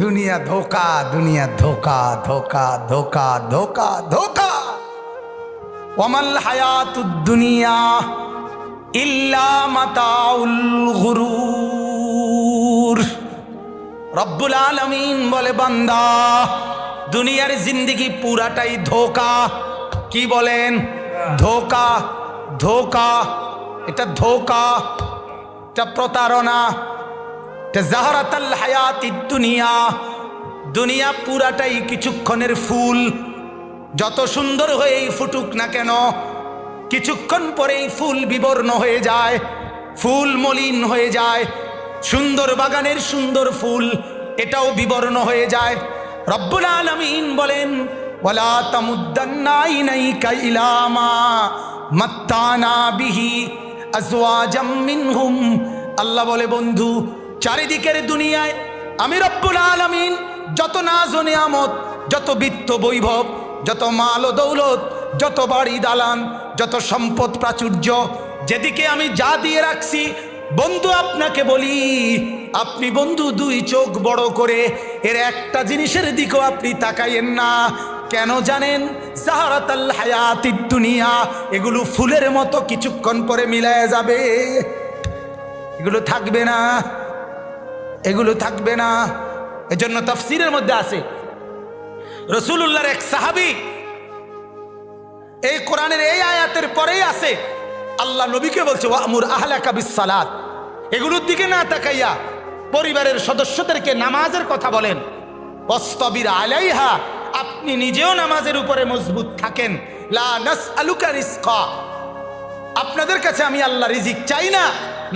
দুনিয়া ধোকা দুনিয়া ধোকা ধোকা ধোকা ধোকা ধোকা। ওমাল হায়াতুদ দুনিয়া ইল্লা মাতাউল গুরুর। রব্বুল আলমিন বলে, বান্দা, দুনিয়ার জিন্দিগি পুরাটাই ধোকা। কি বলেন? ধোকা ধোকা, এটা ধোকা, এটা প্রতারণা। জাহরাতাল হায়াতি দুনিয়া। দুনিয়া পুরাটাই কিছুক্ষণের ফুল। যত সুন্দর হয়েই ফুটুক না কেন, কিছুক্ষণ পরেই ফুল বিবর্ণ হয়ে যায়, ফুল মলিন হয়ে যায়, সুন্দর বাগানের সুন্দর ফুল, এটাও বিবর্ণ হয়ে যায়। রব্বুল আলমিন বলেন, ওয়ালা তামুদ্দান্না ইনাইকা ইলা মা মাত্তানা বিহি আজওয়াজাম মিনহুম। আল্লাহ বলে, বন্ধু চারিদিকের দুনিয়ায়। আমি রব্বুল আলমিন, যত নাজ নিয়ামত, যত বিত্ত বৈভব, যত মাল ও দৌলত, যত বাড়ি দালান, যত সম্পদ প্রাচুর্য, যেদিকে আমি যা দিয়ে রাখছি, বন্ধু আপনাকে বলি, আপনি বন্ধু দুই চোখ বড় করে, এর একটা জিনিসের দিকেও আপনি তাকাইয়েন না। কেন জানেন? সাহারাতাল হায়াতি দুনিয়া, এগুলো ফুলের মতো কিছুক্ষণ পরে মিলায় যাবে। এগুলো থাকবে না। এগুলো থাকবে না। এজন্য তফসিরের মধ্যে আছে রসুল্লাহর এক সাহাবি, এই কোরআনের এই আয়াতের পরেই আছে, আল্লাহ নবীকে বলছে, ওয়ামুর আহলাকা বিসালাত এগুলোর দিকে না তাকাইয়া পরিবারের সদস্যদেরকে নামাজের কথা বলেন অস্তবির আলাইহা, আপনি নিজেও নামাজের উপরে মজবুত থাকেন, লা আপনাদের কাছে আমি আল্লাহ রিজিক চাই না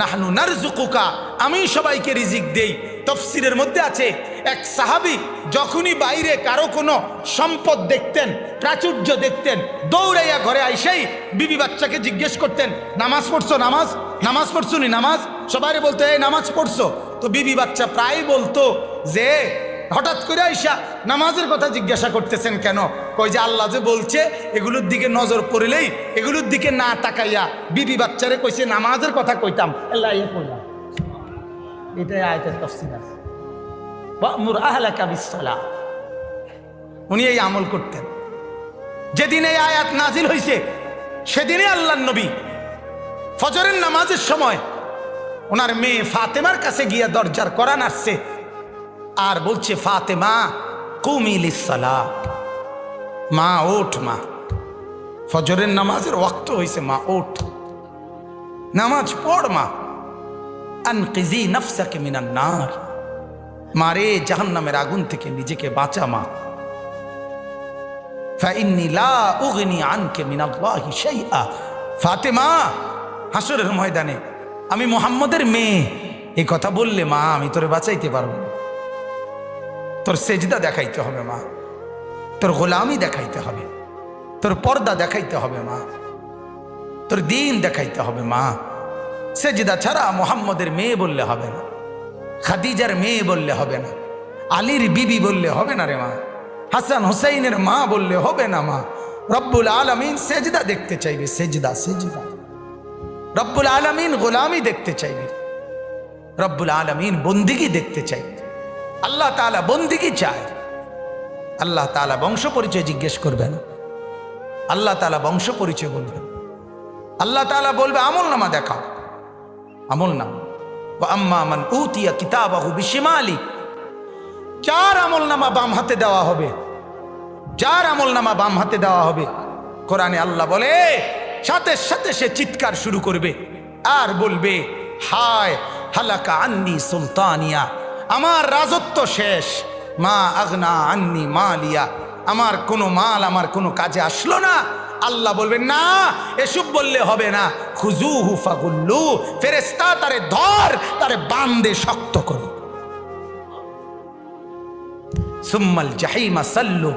নাহনু নারজুকুকা আমি সবাইকে রিজিক দেই। তফসিরের মধ্যে আছে, এক সাহাবি যখনই বাইরে কারও কোনো সম্পদ দেখতেন, প্রাচুর্য দেখতেন, দৌড়াইয়া ঘরে আইসাই বিবি বাচ্চাকে জিজ্ঞেস করতেন, নামাজ পড়ছো নামাজ? নামাজ পড়ছো নি নামাজ? সবাই বলতো, এই নামাজ পড়ছো। তো বিবি বাচ্চা প্রায় বলতো যে, হঠাৎ করে আইসা নামাজের কথা জিজ্ঞাসা করতেছেন কেন? কই যে আল্লাহ যে বলছে, এগুলোর দিকে নজর পড়লেই এগুলোর দিকে না তাকাইয়া বিবি বাচ্চারে কইছে, নামাজের কথা কইতাম। আল্লাহ ইয়ে করলাম এটাই আয়তের তফসিল আছে। বিসসালাহ। উনি এই আমল করতেন। যেদিন এই আয়াত নাজিল হয়েছে সেদিনই আল্লাহ নবী ফজরের নামাজের সময় ওনার মেয়ে ফাতেমার কাছে গিয়া দরজার করান আসছে আর বলছে, ফাতেমা কুমিল সালা মা, ওঠ মা। ফজরের নামাজের ওয়াক্ত হয়েছে মা, ওঠ। নামাজ পড় মা। আনকিজি নফসাকে মিনান নার। মারে জাহান্নামের আগুন থেকে নিজেকে বাঁচা মা। ফাতেমা হাসরের ময়দানে। আমি মোহাম্মদের মেয়ে। এই কথা বললে মা, আমি তোরে বাঁচাইতে পারব তোর সেজদা দেখাইতে হবে, মা। তোর গোলামি দেখাইতে হবে। তোর পর্দা দেখাইতে হবে, মা। তোর দিন দেখাইতে হবে, মা। সেজদা ছাড়া মোহাম্মদের মেয়ে বললে হবে না। খাদিজার মেয়ে বললে হবে না। আলীর বিবি বললে হবে না রে, মা। হাসান হুসাইনের মা বললে হবে না, মা। রব্বুল আলমিন সেজদা দেখতে চাইবে, সেজদা সেজদা। রব্বুল আলমিন গোলামি দেখতে চাইবে। রব্বুল আলমিন বন্দিগি দেখতে চাইবে। আল্লাহ তালা বন্দিগি চায়। আল্লাহ তালা বংশ পরিচয় জিজ্ঞেস করবেন। আল্লাহ তালা বংশ পরিচয় বলবেন। আল্লাহ তালা বলবে, আমল নামা দেখাও। আমল নাম। আম্মা মান উতিয়া কিতাবাহু বিশিমালি। যার আমল নামা বাম হাতে দেওয়া হবে, যার আমল নামা বাম হাতে দেওয়া হবে, কোরআনে আল্লাহ বলে, সাথে সাথে সে চিৎকার শুরু করবে। আর বলবে, হায়, হালাকা আন্নি সুলতানিয়া। আমার রাজত্ব শেষ। মা আগনা আন্নি মালিয়া। আমার কোনো মাল, আমার কোনো কাজে আসলো না। আল্লাহ বলবেন, না, এসব বললে হবে না। খুজু হুফাগুল্লু ফেরেস্তা তারে ধর, তারে বান্দে শক্ত করো। সুম্মাল জাহিমা সাল্লু।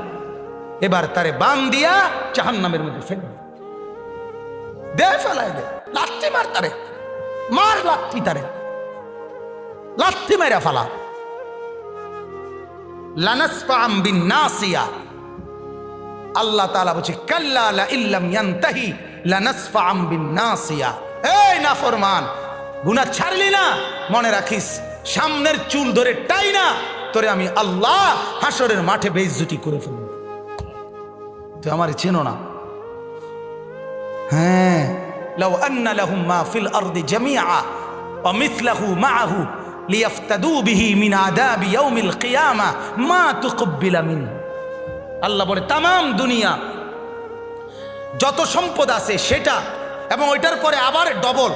এবার তারে বান দিয়া জাহান্নামের মধ্যে ফেলে দে ফেলায় দে। লাথি মার তারে। মার লাথি তারে। লাথি মেরা ফালা। আল্লাহ তালা বলছে এই না ফরমান গুনা ছাড়লি না, মনে রাখিস, সামনের চুল ধরে টাই না, তোরে আমি আল্লাহ হাসরের মাঠে বেইজ্জুতি করে ফেলব। তুই আমার চেনো না? হ্যাঁ লাউ আন্না লাহুম মা ফিল আরদি জামিআ, ওয়া লাহু মাআহু লিয়াফতাদু বিহি মিন আদাবি ইয়াউমিল কিয়ামা, মা তুকব্বিলা মিন। আল্লাহ বলে তাম দুনিয়া, যত সম্পদ আছে সেটা এবং ওইটার পরে আবার ডবল,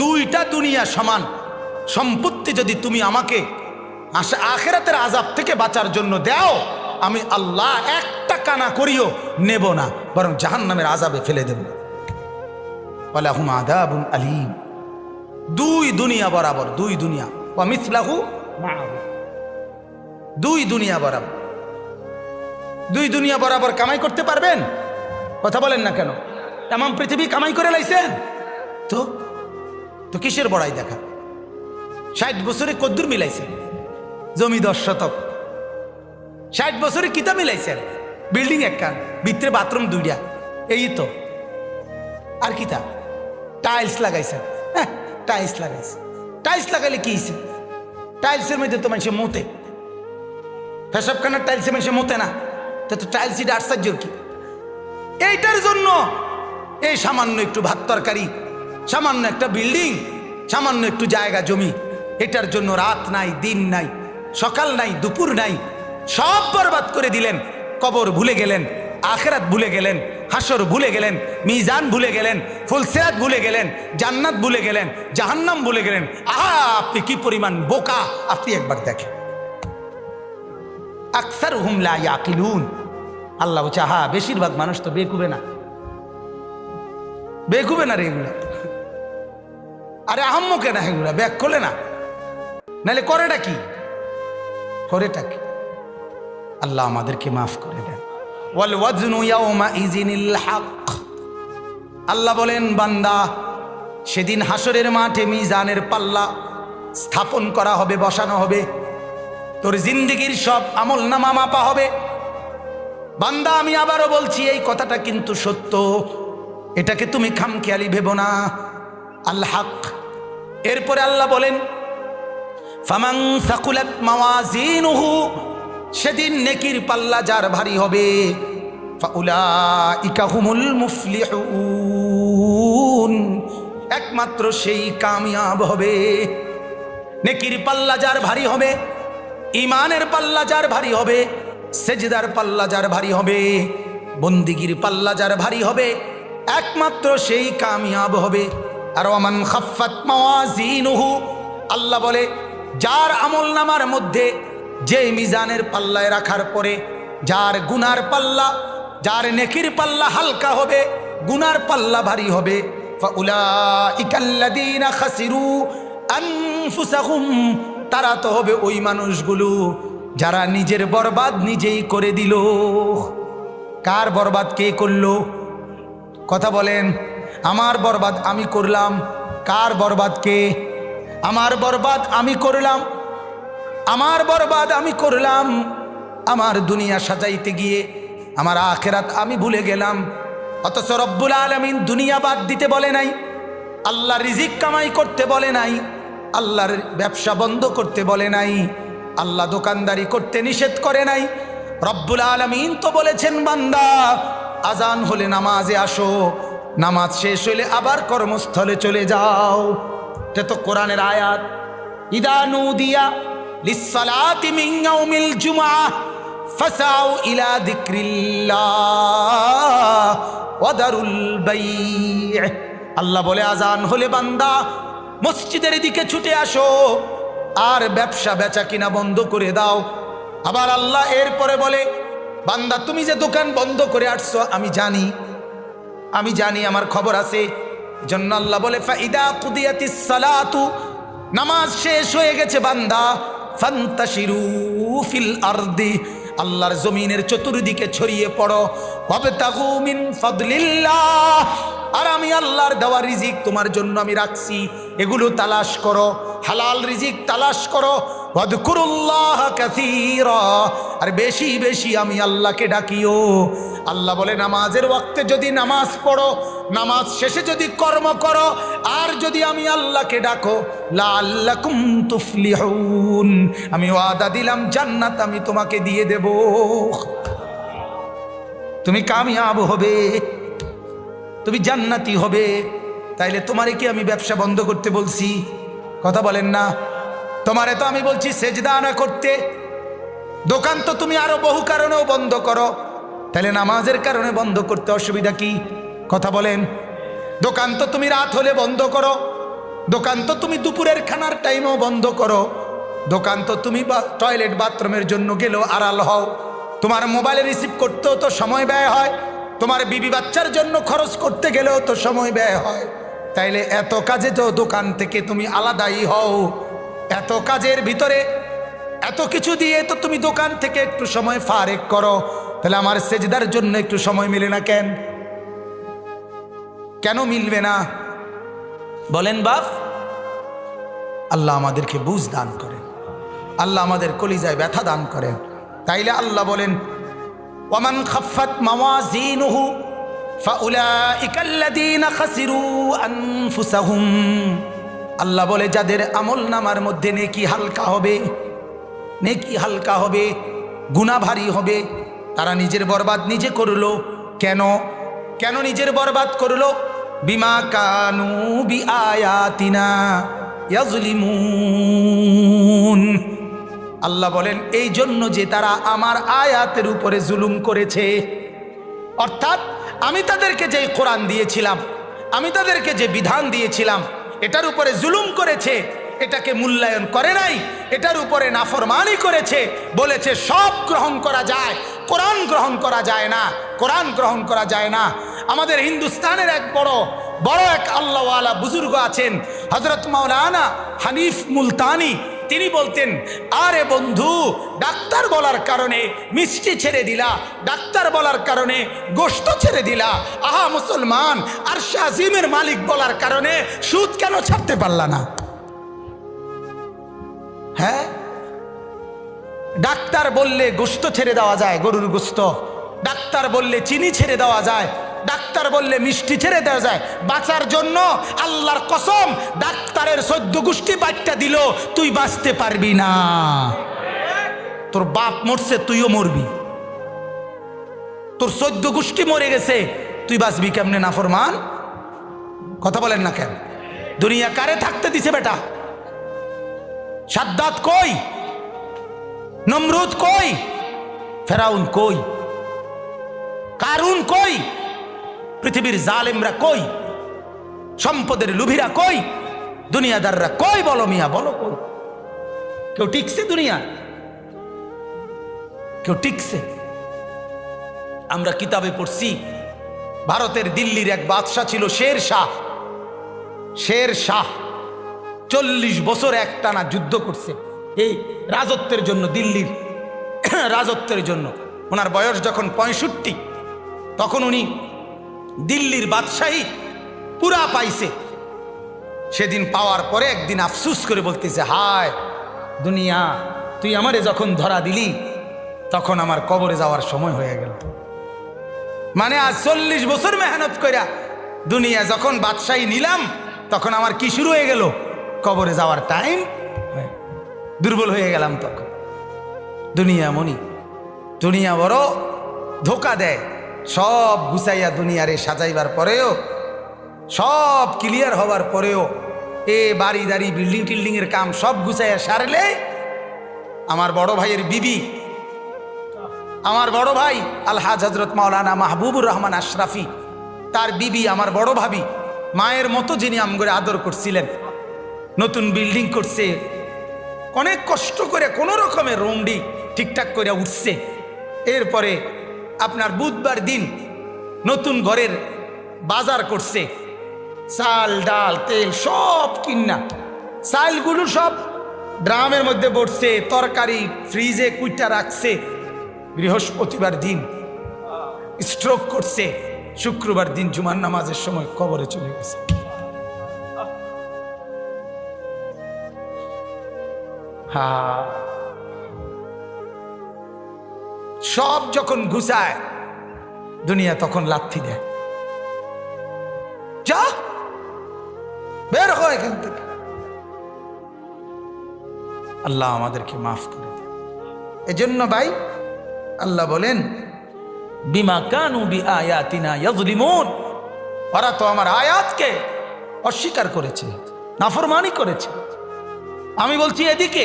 দুইটা দুনিয়া সমান। সম্পত্তি যদি তুমি আমাকে আসা আখেরাতের আজাব থেকে বাঁচার জন্য দাও, আমি আল্লাহ একটা কানা করিও নেব না, বরং জাহান নামের আজাবে ফেলে দেব। আদাবুন আলিম। দুই দুনিয়া বরাবর, দুই দুনিয়া। ওয়া মিসলাহু মাআহু। দুই দুনিয়া বরাবর। দুই দুনিয়া বরাবর কামাই করতে পারবেন? কথা বলেন না কেন? এমন পৃথিবী কামাই করে লাইছেন? তো? তো কিসের বড়াই দেখা? ষাট বছরে কদ্দুর মিলাইছেন। জমি দশ শতক। ষাট বছরে কিতা মিলাইছেন। বিল্ডিং একখান ভিতরে বাথরুম দুইটা। এই তো। আর কিতা টাইলস লাগাইছেন। হ্যাঁ টাইলস লাগাইছে টাইলস লাগাইলে কি হইছে? টাইলসের মধ্যে তো মানুষের মতে। পেশাবখানার টাইলসে মানুষের মতে না। তো টাইলস এটা আশ্চর্যর কি? এইটার জন্য এই সামান্য একটু ভাত তরকারি, সামান্য একটা বিল্ডিং সামান্য একটু জায়গা জমি, এটার জন্য রাত নাই, দিন নাই, সকাল নাই, দুপুর নাই, সব বরবাদ করে দিলেন, কবর ভুলে গেলেন, আখেরাত ভুলে গেলেন হাসর ভুলে গেলেন, মিজান ভুলে গেলেন ফুলসেরাত ভুলে গেলেন, জান্নাত ভুলে গেলেন, জাহান্নাম ভুলে গেলেন। আহা, আপনি কি পরিমাণ বোকা? আপনি একবার দেখেন। আকসার হুমলা ইয়াকিলুন। আল্লাহ বলছে হা বেশিরভাগ মানুষ তো বেকুবে না। বেকুবে না রে এগুলা। আরে আহম্মকে না এগুলা? ব্যাক করলে না। নাহলে করেটা কি? করেটা কি? আল্লাহ আমাদেরকে মাফ করে দেন। ওয়াল আল্লাহ বলেন, বান্দা, সেদিন হাসরের মাঠে মিজানের পাল্লা স্থাপন করা হবে, বসানো হবে। তোর জিন্দিগির সব আমল নামা মাপা হবে। বান্দা, আমি আবারও বলছি, এই কথাটা কিন্তু সত্য। এটাকে তুমি খামখেয়ালি ভেবো না। আল্লাহ এরপরে আল্লাহ বলেন ফামাং সাকুলাত মাওয়াজিনুহু সেদিন নেকির পাল্লা যার ভারী হবে একমাত্র সেই কামিয়াব হবে। নেকির পাল্লা যার ভারী হবে ইমানের পাল্লা যার ভারী হবে, সেজদার পাল্লা যার ভারী হবে, বন্দিগির পাল্লা যার ভারী হবে, একমাত্র সেই কামিয়াব হবে। আর ওমান খাফাত মাওয়াজিনুহু, আল্লাহ বলে, যার আমল নামার মধ্যে যে মিজানের পাল্লায় রাখার পরে যার গুনার পাল্লা, যার নেকির পাল্লা হালকা হবে, গুনার পাল্লা ভারী হবে। তারা তো হবে ওই মানুষগুলো যারা নিজের বরবাদ নিজেই করে দিল। কার বরবাদ কে করল? কথা বলেন, আমার বরবাদ আমি করলাম, কার বরবাদ কে? আমার বরবাদ আমি করলাম আমার বরবাদ আমি করলাম। আমার দুনিয়া সাজাইতে গিয়ে, আমার আখেরাত আমি ভুলে গেলাম। অথচ রব্বুল আলমিন দুনিয়া বাদ দিতে বলে নাই আল্লাহ রিজিক কামাই করতে বলে নাই, আল্লাহর ব্যবসা বন্ধ করতে বলে নাই, আল্লাহ দোকানদারি করতে নিষেধ করে নাই। রব্বুল আলমিন তো বলেছেন, বান্দা, আজান হলে নামাজে আসো, নামাজ শেষ হলে আবার কর্মস্থলে চলে যাও। এটা তো কোরআনের আয়াত। ইদানু আল্লাহ বলে আজান হলে বান্দা মসজিদের দিকে ছুটে আসো, আর ব্যবসা বেচা কিনা বন্ধ করে দাও। আবার আল্লাহ এরপরে বলে, বান্দা, তুমি যে দোকান বন্ধ করে আসছো, আমি জানি আমি জানি, আমার খবর আছে। জন্য আল্লাহ বলে ফাইদা কুদিয়াতিস সালাতু নামাজ শেষ হয়ে গেছে বান্দা। ফিল আরদি, আল্লাহর জমিনের চতুর্দিকে ছড়িয়ে পড়ো। মিন ফাদলিল্লাহ, আর আমি আল্লাহর দেওয়া রিজিক তোমার জন্য আমি রাখছি। এগুলো তালাশ করো, হালাল রিজিক তালাশ করো। ওয়াদকুরুল্লাহ কাসীরা, আর বেশি বেশি আমি আল্লাহকে ডাকিও। আল্লাহ বলে, নামাজের ওয়াক্তে যদি নামাজ পড়ো, নামাজ শেষে যদি কর্ম করো, আর যদি আমি আল্লাহকে ডাকো লাআল্লাকুম তুফলিহুন। আমি ওয়াদা দিলাম, জান্নাত আমি তোমাকে দিয়ে দেব। তুমি কামিয়াব হবে, তুমি জান্নাতি হবে। তাইলে তোমারে কি আমি ব্যবসা বন্ধ করতে বলছি? কথা বলেন না। তোমারে তো আমি বলছি সেজদা না করতে। দোকান তো তুমি আরও বহু কারণেও বন্ধ করো। তাহলে নামাজের কারণে বন্ধ করতে অসুবিধা কি? কথা বলেন। দোকান তো তুমি রাত হলে বন্ধ করো। দোকান তো তুমি দুপুরের খানার টাইমও বন্ধ করো। দোকান তো তুমি বা টয়লেট বাথরুমের জন্য গেলেও আড়াল হও। তোমার মোবাইলে রিসিভ করতেও তো সময় ব্যয় হয়। তোমার বিবি বাচ্চার জন্য খরচ করতে গেলেও তো সময় ব্যয় হয়। তাইলে এত কাজে তো দোকান থেকে তুমি আলাদাই হও। এত কাজের ভিতরে এত কিছু দিয়ে তো তুমি দোকান থেকে একটু সময় ফারেক করো। তাহলে আমার সেজদার জন্য একটু সময় মিলে না কেন? কেন মিলবে না? বলেন, বাপ, আল্লাহ আমাদেরকে বুঝ দান করেন। আল্লাহ আমাদের কলিজায় ব্যথা দান করেন। তাইলে আল্লাহ বলেন ওমান খাফাত মাওয়াজিনুহু আল্লাযীনা খাসিরু আনফুসাহুম। আল্লাহ বলে, যাদের আমল নামার মধ্যে নেকি হালকা হবে, নেকি হালকা হবে গুণা ভারী হবে, তারা নিজের বরবাদ নিজে করল। কেন? কেন নিজের বরবাদ করল? বিমা কানু বি আয়াতিনা ইয়াজলিমুন। আল্লাহ বলেন, এই জন্য যে তারা আমার আয়াতের উপরে জুলুম করেছে, অর্থাৎ আমি তাদেরকে যে কোরআন দিয়েছিলাম, আমি তাদেরকে যে বিধান দিয়েছিলাম, এটার উপরে জুলুম করেছে, এটাকে মূল্যায়ন করে নাই, এটার উপরে নাফরমানি করেছে, বলেছে সব গ্রহণ করা যায়, কোরআন গ্রহণ করা যায় না, কোরআন গ্রহণ করা যায় না আমাদের হিন্দুস্তানের এক বড় বড় এক আল্লাহওয়ালা বুজুর্গ আছেন হজরত মাওলানা হানিফ মুলতানি। তিনি বলতেন, আরে বন্ধু, ডাক্তার বলার কারণে মিষ্টি ছেড়ে দিলা, ডাক্তার বলার কারণে গোস্ত ছেড়ে দিলা। আহা, মুসলমান, আর শাহিমের মালিক বলার কারণে সুদ কেন ছাড়তে পারলা না? হ্যাঁ? ডাক্তার বললে গোস্ত ছেড়ে দেওয়া যায়, গরুর গোস্ত ডাক্তার বললে চিনি ছেড়ে দেওয়া যায় ডাক্তার বললে মিষ্টি ছেড়ে দেওয়া যায়। বাঁচার জন্য আল্লাহর কসম, ডাক্তারের সদ্য গোষ্ঠী বাচ্চা দিল, তুই বাঁচতে পারবি না। তোর বাপ মরছে, তুইও মরবি। তোর সদ্য গোষ্ঠী মরে গেছে, তুই বাঁচবি কেমনে না ফরমান? কথা বলেন না কেন? দুনিয়া কারে থাকতে দিছে বেটা? সাদ্দাত কই? নমরুদ কই? ফেরাউন কই? কারুন কই? পৃথিবীর জালেমরা কই? সম্পদের লুভিরা কই? দুনিয়াদাররা কই বলো মিয়া, বলো কই? কেউ টিকছে দুনিয়া কেউ টিকছে? আমরা কিতাবে পড়ছি, ভারতের দিল্লির এক বাদশাহ ছিল শের শাহ। শের শাহ চল্লিশ বছর একটানা যুদ্ধ করছে। এই রাজত্বের জন্য, দিল্লির রাজত্বের জন্য। ওনার বয়স যখন পঁয়ষট্টি, তখন উনি দিল্লির বাদশাহী পুরা পাইছে। সেদিন পাওয়ার পরে একদিন আফসুস করে বলতেছে, হায়, দুনিয়া, তুই আমারে যখন ধরা দিলি, তখন আমার কবরে যাওয়ার সময় হয়ে গেল। মানে আজ চল্লিশ বছর মেহনত কইরা দুনিয়া যখন বাদশাহী নিলাম, তখন আমার কি শুরু হয়ে গেল? কবরে যাওয়ার টাইম দুর্বল হয়ে গেলাম তখন। দুনিয়া মনি, দুনিয়া বড় ধোকা দেয়। সব গুছাইয়া দুনিয়ারে সাজাইবার পরেও, সব ক্লিয়ার হবার পরেও এ বাড়ি, দাড়ি বিল্ডিং টিল্ডিং এর কাম সব গুছাইয়া সারলে আমার বড় ভাইয়ের বিবি, আমার বড় ভাই আলহাজ হজরত মাওলানা মাহবুবুর রহমান আশরাফি, তার বিবি আমার বড় ভাবি, মায়ের মতো যিনি আমগরে আদর করছিলেন, নতুন বিল্ডিং করছে, অনেক কষ্ট করে কোনো রকমের রুমডি ঠিকঠাক করে উঠছে। এরপরে আপনার বুধবার দিন নতুন ঘরের বাজার করছে। চাল, ডাল, তেল সব কিনা। চালগুলো সব ড্রামের মধ্যে পড়ছে তরকারি ফ্রিজে কুইটা রাখছে। বৃহস্পতিবার দিন স্ট্রোক করছে। শুক্রবার দিন জুমার নামাজের সময় কবরে চলে গেছে। হা। সব যখন ঘুষায়, দুনিয়া তখন লাথি দেয়। যা, বের হয় এখান থেকে। আল্লাহ আমাদেরকে মাফ করে এজন্য ভাই, আল্লাহ বলেন, বিমা কানু বি আয়াতিনা ইয়াজলিমুন ওরা তো আমার আয়াতকে অস্বীকার করেছে, নাফরমানি করেছে। আমি বলছি এদিকে,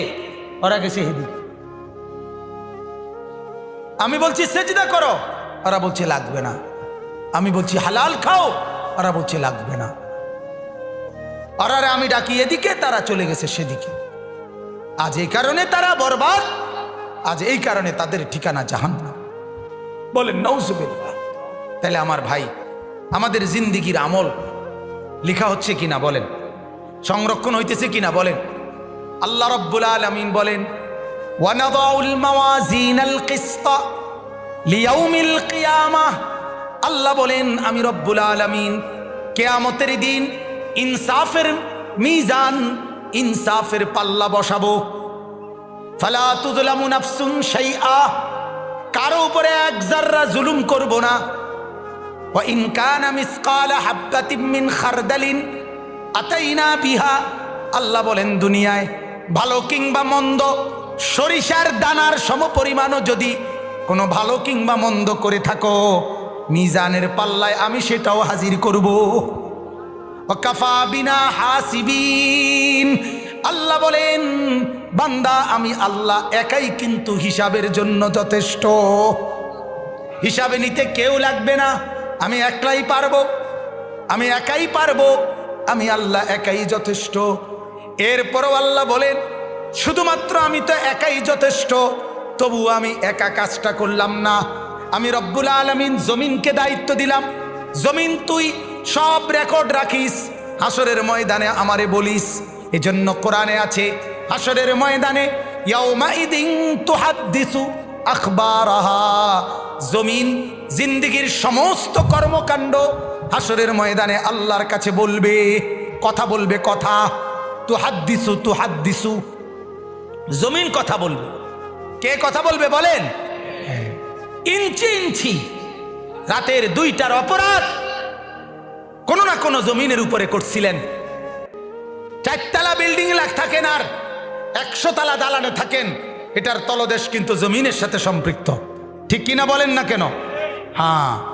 ওরা গেছে এদিকে। আমি বলছি সেজদা করো। ওরা বলছে লাগবে না। আমি বলছি হালাল খাও, ওরা বলছে লাগবে না। ওরারে আমি ডাকি এদিকে, তারা চলে গেছে সেদিকে। আজ এই কারণে তারা বরবাদ, আজ এই কারণে তাদের ঠিকানা জাহান না বলেন নৌজুবিল্লাহ তাহলে আমার ভাই, আমাদের জিন্দিগির আমল লেখা হচ্ছে কিনা বলেন? সংরক্ষণ হইতেছে কিনা বলেন? আল্লাহ রব্বুল আলমিন বলেন وَنَضَعُ الْمَوَازِينَ الْقِسْطَ لِيَوْمِ الْقِيَامَةِ আল্লাহ বলেন আমি রব্বুল আলমিন কেয়ামতের দিন ইনসাফের মিজান ইনসাফের পাল্লা বসাবো ফালা তুজলামু নাফসুন শাইআ কারো উপরে এক জাররা জুলুম করব না ওয়া ইন কানা মিসকালা হাববাতিন মিন খারদালিন আতাইনা বিহা আল্লাহ বলেন দুনিয়ায় ভালো কিংবা মন্দ সরিষার দানার সমপরিমাণও যদি কোনো ভালো কিংবা মন্দ করে থাকো, মিজানের পাল্লায় আমি সেটাও হাজির করব। ওয়াকাফা বিনা হাসিবিন। আল্লাহ বলেন, বান্দা, আমি আল্লাহ একাই কিন্তু হিসাবের জন্য যথেষ্ট। হিসাবে নিতে কেউ লাগবে না, আমি একলাই পারব। আমি একাই পারব, আমি আল্লাহ একাই যথেষ্ট। এরপরও আল্লাহ বলেন শুধুমাত্র আমি তো একাই যথেষ্ট, তবু আমি একা কাজটা করলাম না। আমি রব্বুল আলমিন জমিনকে দায়িত্ব দিলাম। জমিন তুই সব রেকর্ড রাখিস। হাসরের ময়দানে আমারে বলিস। এজন্য কোরআনে আছে হাসরের ময়দানে জমিন জিন্দিগির সমস্ত কর্মকাণ্ড হাসরের ময়দানে আল্লাহর কাছে বলবে। কথা বলবে কথা। তু হাদ্দিসু তু হাদ্দিসু জমিন কথা বলবে। কে কথা বলবে বলেন? ইঞ্চি ইঞ্চি। রাতের দুইটার অপরাধ কোনো না কোনো জমিনের উপরে করছিলেন। চারতলা বিল্ডিং লাখ থাকেন আর একশো তালা দালানে থাকেন। এটার তলদেশ কিন্তু জমিনের সাথে সম্পৃক্ত। ঠিক কিনা বলেন না কেন? হ্যাঁ।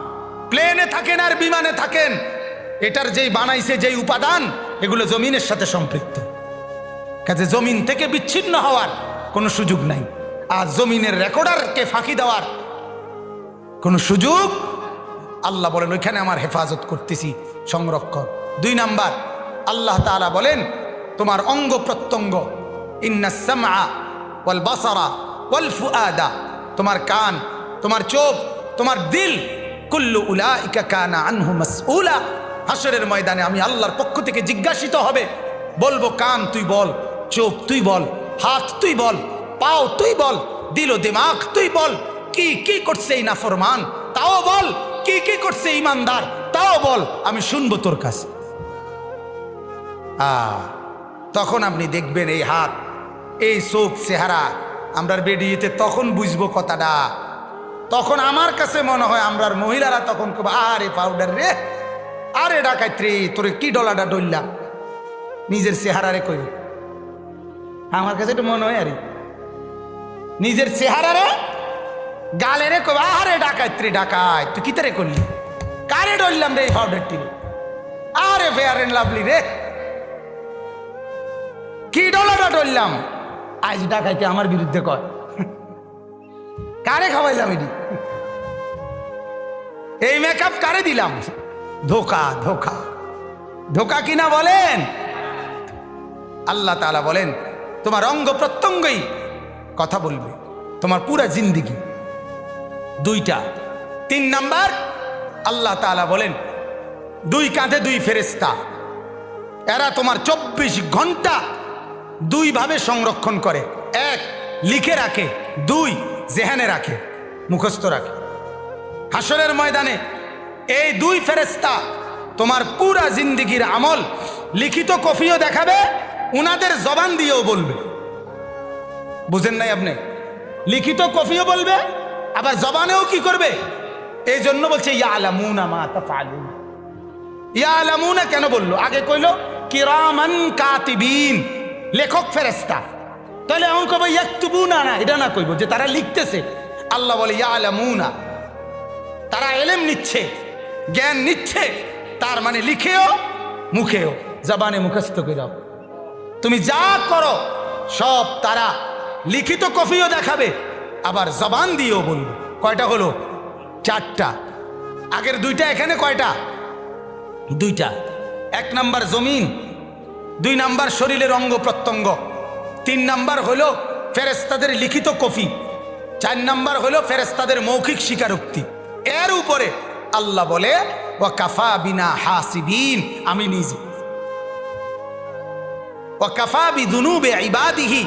প্লেনে থাকেন আর বিমানে থাকেন। এটার যেই বানাইছে, যেই উপাদান, এগুলো জমিনের সাথে সম্পৃক্ত। কাজে জমিন থেকে বিচ্ছিন্ন হওয়ার কোনো সুযোগ নাই। আর জমিনের রেকর্ডারকে ফাঁকি দেওয়ার কোনো সুযোগ আল্লাহ বলেন, ওইখানে আমার হেফাজত করতেছি, সংরক্ষণ। দুই নাম্বার, আল্লাহ তাআলা বলেন, তোমার অঙ্গ প্রত্যঙ্গ বাসারা তোমার কান, তোমার চোখ, তোমার দিল, কুল্লু উলা ইকা কানা আনহু মাসউলা। হাসরের ময়দানে আমি আল্লাহর পক্ষ থেকে জিজ্ঞাসিত হবে, বলব কান তুই বল। চোখ তুই বল, হাত তুই বল, পাও তুই বল, দিল দিমাগ তুই বল, কি কি করছে এই নাফরমান, তাও বল, কি কি করছে ইমানদার, তাও বল, আমি শুনব তোর কাছে। আ, তখন আপনি দেখবেন এই হাত, এই চোখ চেহারা, আমরা বেরিয়েতে তখন বুঝব কথাটা। তখন আমার কাছে মনে হয় আমরার মহিলারা তখন আরে পাউডার রে, আরে ডাকাইত্রী, তোরে কি ডলাটা ডললাম নিজের চেহারা রে কই আমার কাছে একটু মনে হয় আরে। নিজের চেহারা রে গালে রে কই আরে ডাকাইত্রী ডাকাই তুই কি তারে করলি? কারে ডললাম রে এই পাউডারটি আরে ফেয়ার এন্ড লাভলি রে। কি ডলাটা ডললাম আজ ডাকাইতে আমার বিরুদ্ধে কয়। কারে খাওয়াইলাম এটি? এই মেকআপ কারে দিলাম? ধোকা ধোকা। ধোকা কিনা বলেন? আল্লাহ তাআলা বলেন তোমার অঙ্গ প্রত্যঙ্গই কথা বলবে, তোমার পুরা জিন্দিগি। দুইটা। তিন নাম্বার, আল্লাহ তাআলা বলেন, দুই কাঁধে দুই ফেরেস্তা এরা তোমার চব্বিশ ঘণ্টা দুইভাবে সংরক্ষণ করে। এক, লিখে রাখে। দুই, জেহানে রাখে। মুখস্থ রাখে। হাসরের ময়দানে এই দুই ফেরেস্তা তোমার পুরা জিন্দিগির আমল লিখিত কফিও দেখাবে উনাদের জবান দিয়েও বলবে। বুঝেন নাই আপনি? লিখিত কফিও বলবে, আবার জবানেও কি করবে? এই জন্য বলছে ইয়া আলামুনা মা তাফালুন। ইয়া আলামুনা কেন বলল? আগে কইলো, কিরামান কাতিবিন। লেখক ফেরেস্তা তাহলে এখন কবে ইয়াকতুবুনা না। না এটা না কইব, যে তারা লিখতেছে। আল্লাহ বলে ইয়া আলামুনা তারা এলেম নিচ্ছে, জ্ঞান নিচ্ছে, তার মানে লিখেও, মুখেও, জবানে মুখস্থ করে দাও তুমি যা করো, সব তারা লিখিত কফিও দেখাবে, আবার জবান দিয়েও বলবে। কয়টা হলো? চারটা। আগের দুইটা এখানে কয়টা? দুইটা। এক নাম্বার জমিন, দুই নাম্বার শরীরের অঙ্গ প্রত্যঙ্গ, তিন নাম্বার হলো ফেরেস্তাদের লিখিত কফি, চার নাম্বার হলো ফেরেস্তাদের মৌখিক স্বীকারোক্তি। এর উপরে আল্লাহ বলে ও কাফা বিনা হাসিবিন। আমি নিজে। ও কাফা বিদুনুবে ইবাদিহি।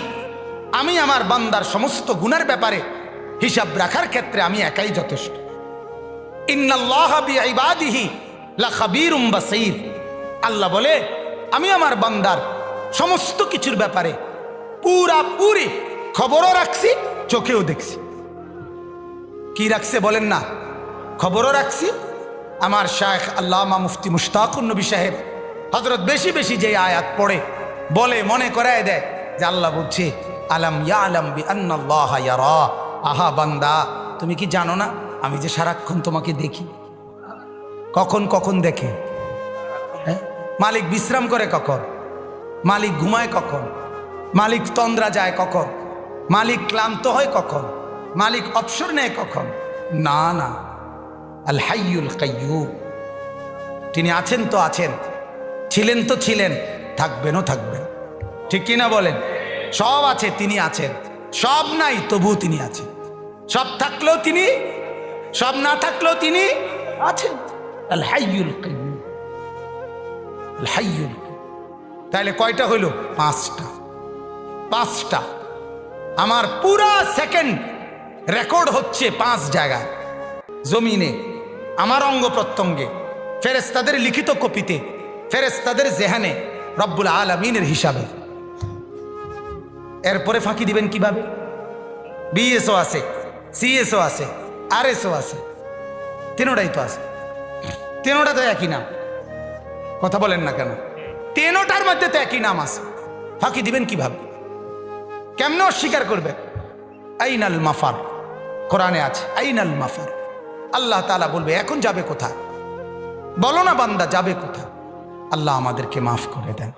আমি আমার বান্দার সমস্ত গুণের ব্যাপারে হিসাব রাখার ক্ষেত্রে আমি একাই যথেষ্ট। আল্লাহ বলে, আমি আমার বান্দার সমস্ত কিছুর ব্যাপারে পুরা পুরি খবরও রাখছি, চোখেও দেখছি। কি রাখছে বলেন না? খবরও রাখছি। আমার শায়েখ আল্লামা মুফতি মুশতাকুর সাহেব হজরত বেশি বেশি যে আয়াত পড়ে বলে মনে করায় দেয়, যে আল্লাহ বলছে, আলাম ইয়া আলাম বি আহা বান্দা, তুমি কি জানো না? আমি যে সারাক্ষণ তোমাকে দেখি। কখন কখন দেখে? হ্যাঁ? মালিক বিশ্রাম করে কখন? মালিক ঘুমায় কখন? মালিক তন্দ্রা যায় কখন? মালিক ক্লান্ত হয় কখন? মালিক অবসর নেয় কখন? না না। আল হাইয়ুল কাইয়ুম। তিনি আছেন তো আছেন, ছিলেন তো ছিলেন, থাকবেনও থাকবেন। ঠিক কিনা বলেন? সব আছে, তিনি আছেন। সব নাই, তবুও তিনি আছেন। সব থাকলেও তিনি, সব না থাকলেও তিনি আছেন। তাহলে কয়টা হইল? পাঁচটা। পাঁচটা। আমার পুরা সেকেন্ড রেকর্ড হচ্ছে পাঁচ জায়গায়। জমিনে, আমার অঙ্গ প্রত্যঙ্গে ফেরেস্তাদের লিখিত কপিতে ফেরেস্তাদের জেহানে, রব্বুল আলমিনের হিসাবে। এরপরে ফাঁকি দিবেন কীভাবে? বিএসও আছে সিএসও আছে আর এসও আছে, তিনোটাই তো আছে। তিনোটা তো একই নাম। কথা বলেন না কেন? তিনোটার মধ্যে তো একই নাম আছে। ফাঁকি দিবেন কীভাবে? কেমনে অস্বীকার করবে আইনাল মাফার, কোরআনে আছে, আইনাল মাফার। আল্লাহ তালা বলবে, এখন যাবে কোথায়? বলো না বান্দা, যাবে কোথায়? আল্লাহ আমাদেরকে মাফ করে দেন।